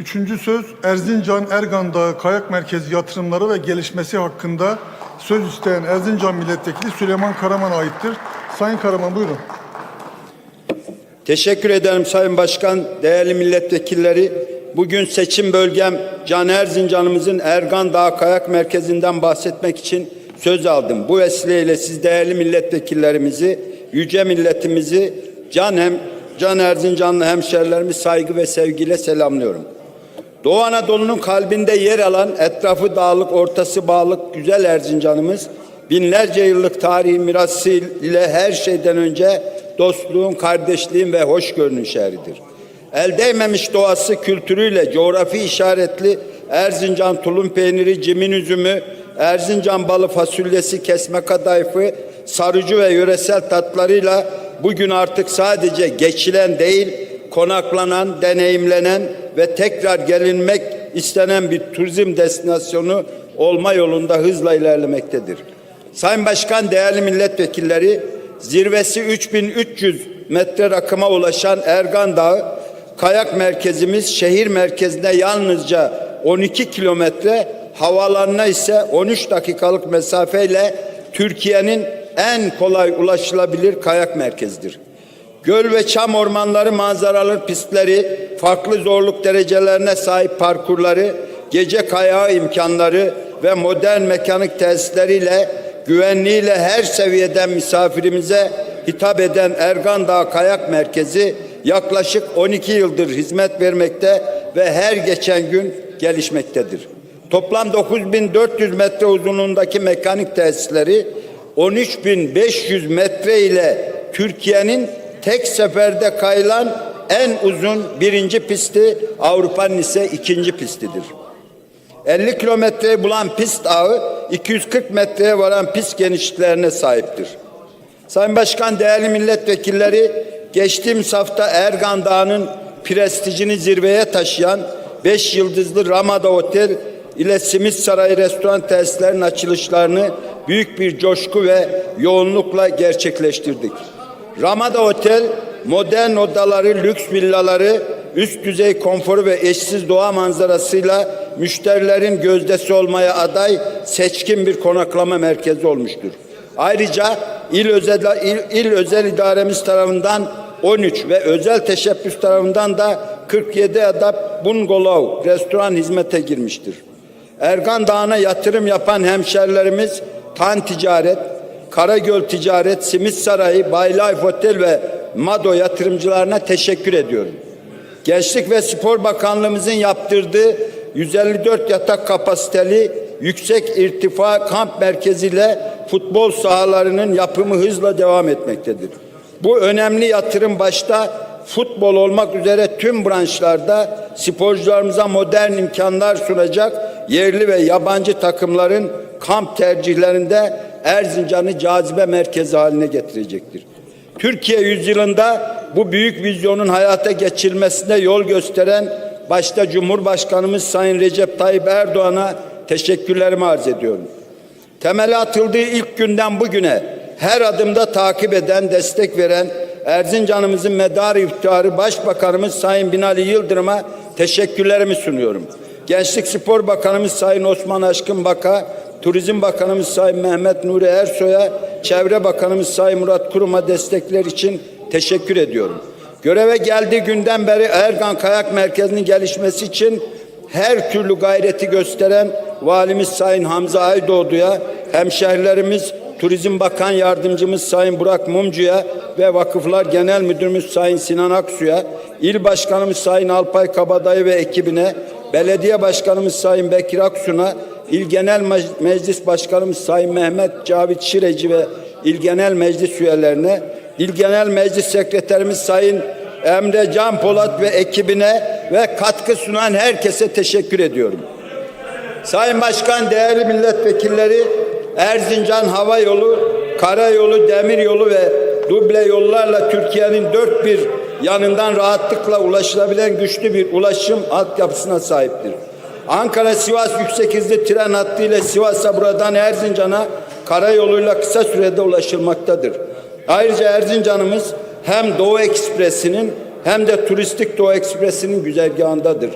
Üçüncü söz Erzincan Ergan Dağı Kayak Merkezi yatırımları ve gelişmesi hakkında söz isteyen Erzincan Milletvekili Süleyman Karaman'a aittir. Sayın Karaman buyurun. Teşekkür ederim Sayın Başkan, değerli milletvekilleri. Bugün seçim bölgem Can Erzincan'ımızın Ergan Dağı Kayak Merkezi'nden bahsetmek için söz aldım. Bu vesileyle siz değerli milletvekillerimizi, yüce milletimizi, Can hem Can Erzincanlı hemşerilerimi saygı ve sevgiyle selamlıyorum. Doğu Anadolu'nun kalbinde yer alan etrafı dağlık, ortası bağlık güzel Erzincan'ımız binlerce yıllık tarihi mirası ile her şeyden önce dostluğun, kardeşliğin ve hoşgörünün şehridir. El değmemiş doğası kültürüyle coğrafi işaretli Erzincan tulum peyniri, cimin üzümü, Erzincan balı fasulyesi, kesme kadayıfı, sarıcı ve yöresel tatlarıyla bugün artık sadece geçilen değil, konaklanan, deneyimlenen ve tekrar gelinmek istenen bir turizm destinasyonu olma yolunda hızla ilerlemektedir. Sayın Başkan, değerli milletvekilleri, zirvesi 3300 metre rakıma ulaşan Ergan Dağı kayak merkezimiz şehir merkezine yalnızca 12 kilometre, havalarına ise 13 dakikalık mesafeyle Türkiye'nin en kolay ulaşılabilir kayak merkezidir. Göl ve çam ormanları manzaralı pistleri, farklı zorluk derecelerine sahip parkurları, gece kayağı imkanları ve modern mekanik tesisleriyle güvenliğiyle her seviyeden misafirimize hitap eden Ergan Dağı Kayak Merkezi yaklaşık 12 yıldır hizmet vermekte ve her geçen gün gelişmektedir. Toplam 9400 metre uzunluğundaki mekanik tesisleri 13500 metre ile Türkiye'nin tek seferde kayılan en uzun birinci pisti Avrupa'nın ise ikinci pistidir. 50 kilometreyi bulan pist ağı 240 metreye varan pist genişliklerine sahiptir. Sayın Başkan, değerli milletvekilleri, geçtiğimiz hafta Ergan Dağı'nın prestijini zirveye taşıyan 5 yıldızlı Ramada Otel ile Simit Sarayı restoran tesislerinin açılışlarını büyük bir coşku ve yoğunlukla gerçekleştirdik. Ramada Otel, modern odaları, lüks villaları, üst düzey konforu ve eşsiz doğa manzarasıyla müşterilerin gözdesi olmaya aday seçkin bir konaklama merkezi olmuştur. Ayrıca il özel, il, il özel idaremiz tarafından 13 ve özel teşebbüs tarafından da 47 adet bungalov restoran hizmete girmiştir. Ergan Dağı'na yatırım yapan hemşerilerimiz Tan Ticaret, Karagöl Ticaret, Simit Sarayı, Bay Life Otel ve Mado yatırımcılarına teşekkür ediyorum. Gençlik ve Spor Bakanlığımızın yaptırdığı 154 yatak kapasiteli yüksek irtifa kamp merkeziyle futbol sahalarının yapımı hızla devam etmektedir. Bu önemli yatırım başta futbol olmak üzere tüm branşlarda sporcularımıza modern imkanlar sunacak yerli ve yabancı takımların kamp tercihlerinde Erzincan'ı cazibe merkezi haline getirecektir. Türkiye yüzyılında bu büyük vizyonun hayata geçirilmesine yol gösteren başta Cumhurbaşkanımız Sayın Recep Tayyip Erdoğan'a teşekkürlerimi arz ediyorum. Temeli atıldığı ilk günden bugüne her adımda takip eden, destek veren Erzincan'ımızın medarı iftiharı Başbakanımız Sayın Binali Yıldırım'a teşekkürlerimi sunuyorum. Gençlik Spor Bakanımız Sayın Osman Aşkın Baka, Turizm Bakanımız Sayın Mehmet Nuri Ersoy'a, Çevre Bakanımız Sayın Murat Kurum'a destekler için teşekkür ediyorum. Göreve geldiği günden beri Ergan Kayak Merkezi'nin gelişmesi için her türlü gayreti gösteren Valimiz Sayın Hamza Aydoğdu'ya, hemşehrilerimiz Turizm Bakan Yardımcımız Sayın Burak Mumcu'ya ve Vakıflar Genel Müdürümüz Sayın Sinan Aksu'ya, İl Başkanımız Sayın Alpay Kabadayı ve ekibine, Belediye Başkanımız Sayın Bekir Aksu'na, İl Genel Meclis Başkanımız Sayın Mehmet Cavit Şireci ve İl Genel Meclis üyelerine, İl Genel Meclis Sekreterimiz Sayın Emre Can Polat ve ekibine ve katkı sunan herkese teşekkür ediyorum. Sayın Başkan, değerli milletvekilleri, Erzincan Hava Yolu, Karayolu, Demiryolu ve duble yollarla Türkiye'nin dört bir yanından rahatlıkla ulaşılabilen güçlü bir ulaşım altyapısına sahiptir. Ankara-Sivas yüksek hızlı tren hattı ile Sivas'a buradan Erzincan'a karayoluyla kısa sürede ulaşılmaktadır. Ayrıca Erzincan'ımız hem Doğu Ekspresi'nin hem de Turistik Doğu Ekspresi'nin güzergahındadır.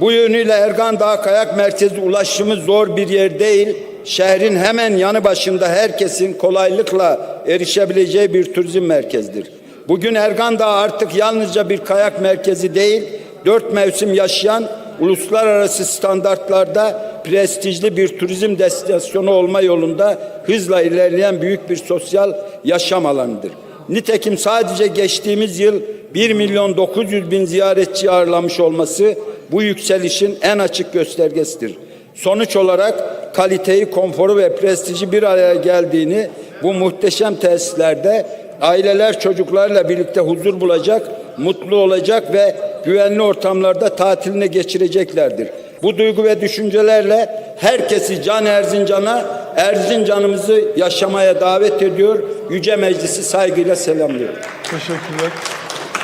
Bu yönüyle Ergan Dağı Kayak Merkezi ulaşımı zor bir yer değil. Şehrin hemen yanı başında herkesin kolaylıkla erişebileceği bir turizm merkezidir. Bugün Ergan Dağı artık yalnızca bir kayak merkezi değil, dört mevsim yaşayan uluslararası standartlarda prestijli bir turizm destinasyonu olma yolunda hızla ilerleyen büyük bir sosyal yaşam alanıdır. Nitekim sadece geçtiğimiz yıl 1 milyon 900 bin ziyaretçi ağırlamış olması bu yükselişin en açık göstergesidir. Sonuç olarak kaliteyi, konforu ve prestiji bir araya geldiğini bu muhteşem tesislerde aileler çocuklarla birlikte huzur bulacak, mutlu olacak ve güvenli ortamlarda tatilini geçireceklerdir. Bu duygu ve düşüncelerle herkesi Can Erzincan'a, Erzincan'ımızı yaşamaya davet ediyor. Yüce Meclisi saygıyla selamlıyor. Teşekkürler.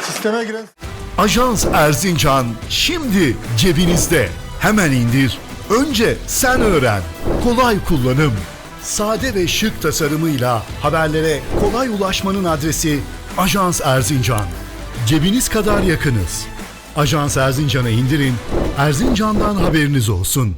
Sisteme giren Ajans Erzincan şimdi cebinizde. Hemen indir. Önce sen öğren. Kolay kullanım. Sade ve şık tasarımıyla haberlere kolay ulaşmanın adresi Ajans Erzincan. Cebiniz kadar yakınız. Ajans Erzincan'ı indirin. Erzincan'dan haberiniz olsun.